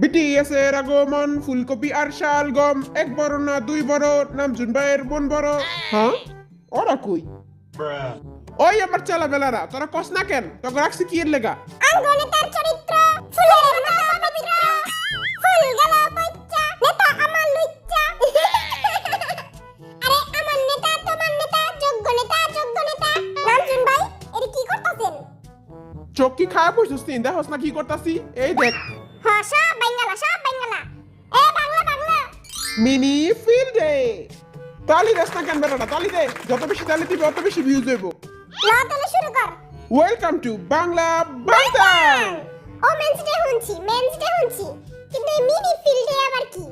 BTS এর আগমন ফুলকপি আর শালগম এক বড় না দুই বড় নামজুন ভাইয়ের বোন বড়। হ্যাঁ? ওরা কই? ওই আমার চালা বেলারা তোরা কস না কেন? তোকে রাখছি কি এর লেগা? আঙ্গনে তার চরিত্র ফুলের মতো পবিত্র। ফুল গেল পইচ্চা নেতা আমার লুচ্চা। আরে আমার নেতা তোমার নেতা যোগ্য নেতা যোগ্য নেতা। নামজুন ভাই এর কি করতেছেন? চোখ কি খায় বসছিস তিন দেখোস না কি করতাছি? এই দেখ। সব বাঙ্গালা সব বাঙ্গালা এ বাংলা বাংলা। মিনি ফিল্ডে তালি না কেন বেটাটা তালি দে। যত বেশি তালি দিবে অত বেশি ভিউজ ল তাহলে শুরু কর। ওয়েলকাম টু বাংলা ও মেন্স ডে শুনছি মেন্স ডে শুনছি। কিন্তু এই মিনি ফিল্ডে আবার কি?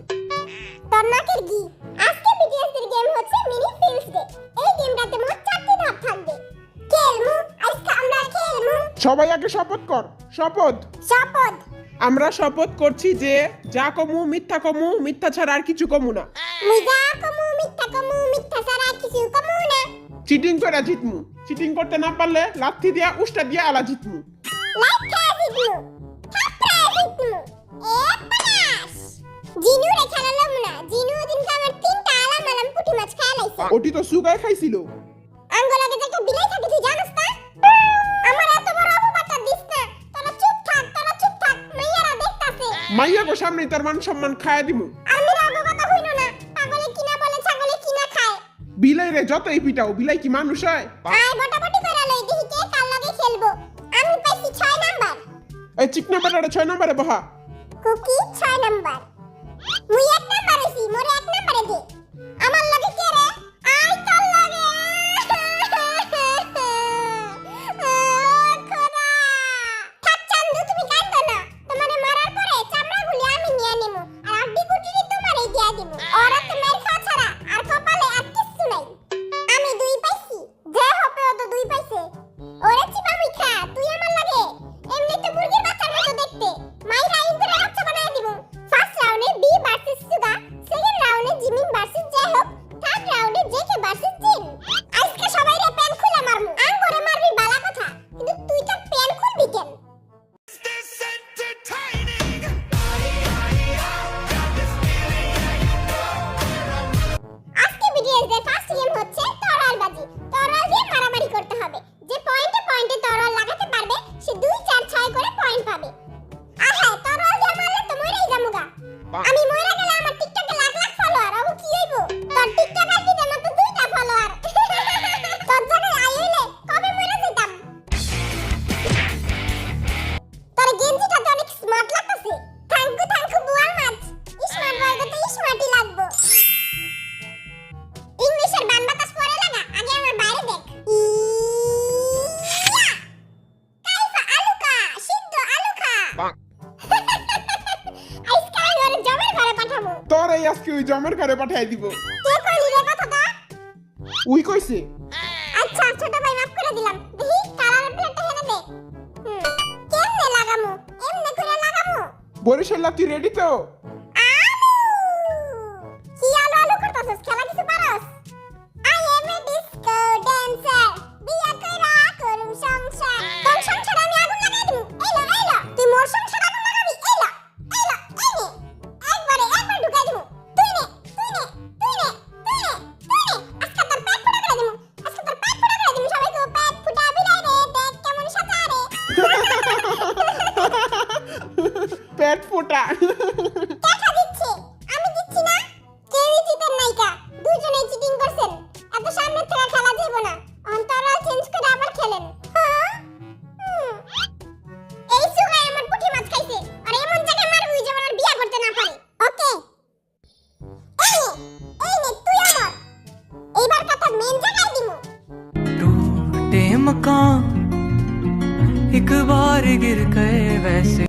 তোর নাকের গি আজকে বিটিএস এর গেম হচ্ছে মিনি ফিল্ডস ডে। এই গেমটাতে মোট চারটি ধাপ থাকবে। খেলমু আজকে আমরা খেলমু। সবাই আগে শপথ কর শপথ আমরা শপথ করছি যে যা কমু মিথ্যা কমু মিথ্যা ছাড়া আর কিছু কমু না। মুজা কমু মিথ্যা কমু মিথ্যা ছাড়া কিছু কমু না। চিটিং করে জিতমু। চিটিং করতে না পারলে লাথি দিয়া উষ্টা দিয়া আলা জিতমু। লাইক জিতমু। থাপড়ায় জিতমু। এ পালাস জিনু রে খেলালাম না। জিনু দিনকে আমার তিনটা আলাম আলাম পুঁটি মাছ খায় ওটি তো সুগায় খাইছিল। মাইয়া গো সামনে তার মান সম্মান খায়া দিমু। আমি রাগো কথা হইল না পাগলে কিনা বলে ছাগলে কিনা খায়। বিলাই রে যতই পিটাও বিলাই কি মানুষ হয়? আয় বটাবটি করে লই দেখি কে কাল লাগে খেলব। আমি পাইছি 6 নাম্বার। এই চিক নাম্বার আর 6 নাম্বারে বহা। কুকি 6 নাম্বার। মুই এক নাম্বার হইছি মোরে পাঠাবো তোর এই আজকে ওই জমের ঘরে পাঠিয়ে দিব। কে কইলি রে কথাটা? উই কইছে। আচ্ছা ছোট ভাই মাফ করে দিলাম। দেখি কালার প্লেটটা হেনে দে কেমনে লাগামু? এমনে করে লাগামু? বরিশাল তুই রেডি তো? পেট ফোটা দেখা দিচ্ছে আমি দিচ্ছি না কেউই জিতেন নাইকা দুজনেই চিটিং করছেন এত সামনে থেকে খেলা যাবে না অন্তরাল চেঞ্জ করে আবার খেলেন হ্যাঁ? হুম। এই সুগাই আমার পুঁটি মাছ খাইছে আর এমন জায়গায় মারবি যেন আর বিয়া করতে না পারে ওকে এই নে এই নে তুই আমার এইবার কথা মেন জায়গায় দিমু टूटे मकान एक बार गिर गए वैसे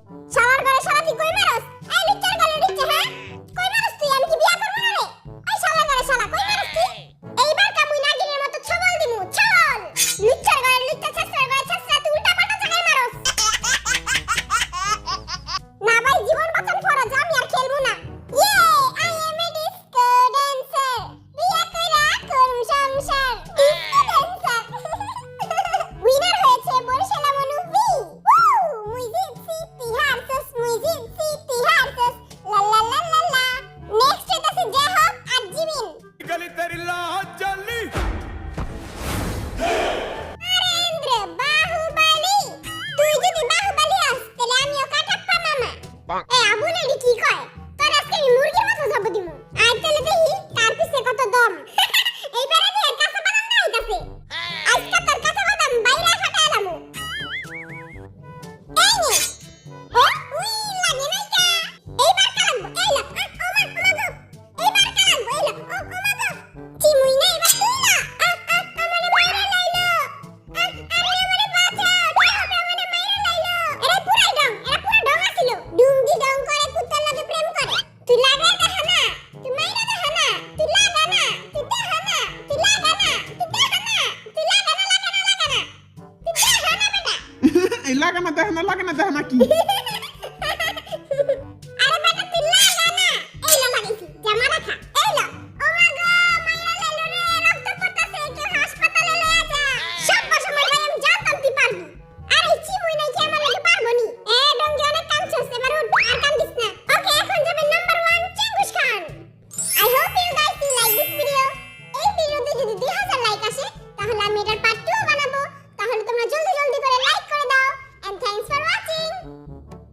এই লাগে না দেখে না